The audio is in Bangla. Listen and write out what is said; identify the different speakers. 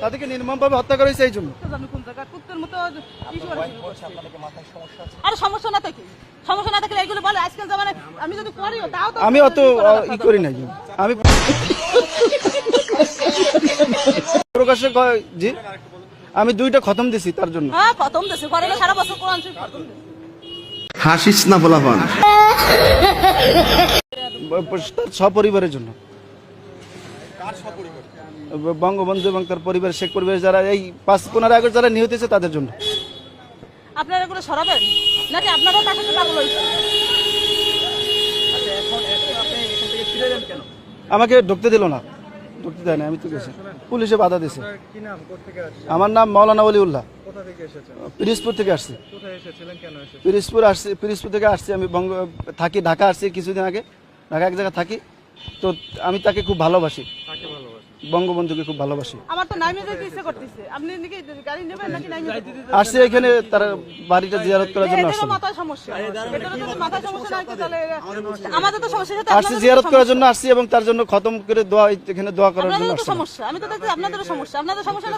Speaker 1: তাদেরকে নির্মমভাবে হত্যা করা হয়েছে এই জন্য।
Speaker 2: আরে সমস্যা না থাকে। সমস্যা না থাকলে এইগুলো বলে আজকাল জামানে আমি যদি করিও তাও তো
Speaker 1: আমি অত ই করি নাই। আমি প্রকাশ্যে কয়- জি। আমি দুইটা খতম দিছি তার জন্য।
Speaker 2: হ্যাঁ প্রথম দেশে করে সারা বছর কোরআন শরীফ খতম।
Speaker 3: হাসিস না
Speaker 1: তার সপরিবারের জন্য। বঙ্গবন্ধু এবং তার পরিবার শেখ পরিবারের যারা এই পাঁচ পনেরো আগস্ট যারা নিহত হয়েছে তাদের জন্য।
Speaker 2: আপনারা এগুলো সরাবেন? নাকি আপনারাও পাগল
Speaker 1: আমাকে ঢুকতে দিল না। ঢুকতে দেয় না আমি তো গেছি। পুলিশে বাধা দিছে। আমার নাম মৌলানা অলিউল্লাহ। পিরিজপুর থেকে আসছি। পিরিজপুর আসছি পিরিজপুর থেকে আসছি আমি বঙ্গ থাকি ঢাকা আসছি কিছুদিন আগে। ঢাকা এক জায়গায় থাকি। তো আমি তাকে খুব ভালোবাসি। বঙ্গবন্ধুকে খুব ভালোবাসি।
Speaker 2: আমার তো নাইমে যেতে ইচ্ছে করতেছে। আপনি নাকি গাড়ি নেবেন নাকি নাইমে যেতে?
Speaker 1: এখানে তার বাড়িটা জিয়ারত করার জন্য
Speaker 2: আসছে
Speaker 1: আসছি।
Speaker 2: মাথায় সমস্যা। এদেরও যদি মাথায় সমস্যা না থাকে তাহলে আমাদের তো সমস্যা সাথে
Speaker 1: আসছি জিয়ারত করার জন্য আসছি এবং তার জন্য খতম করে দোয়া এখানে দোয়া করার জন্য
Speaker 2: সমস্যা। আমি তো আপনাদের সমস্যা। আপনাদের সমস্যা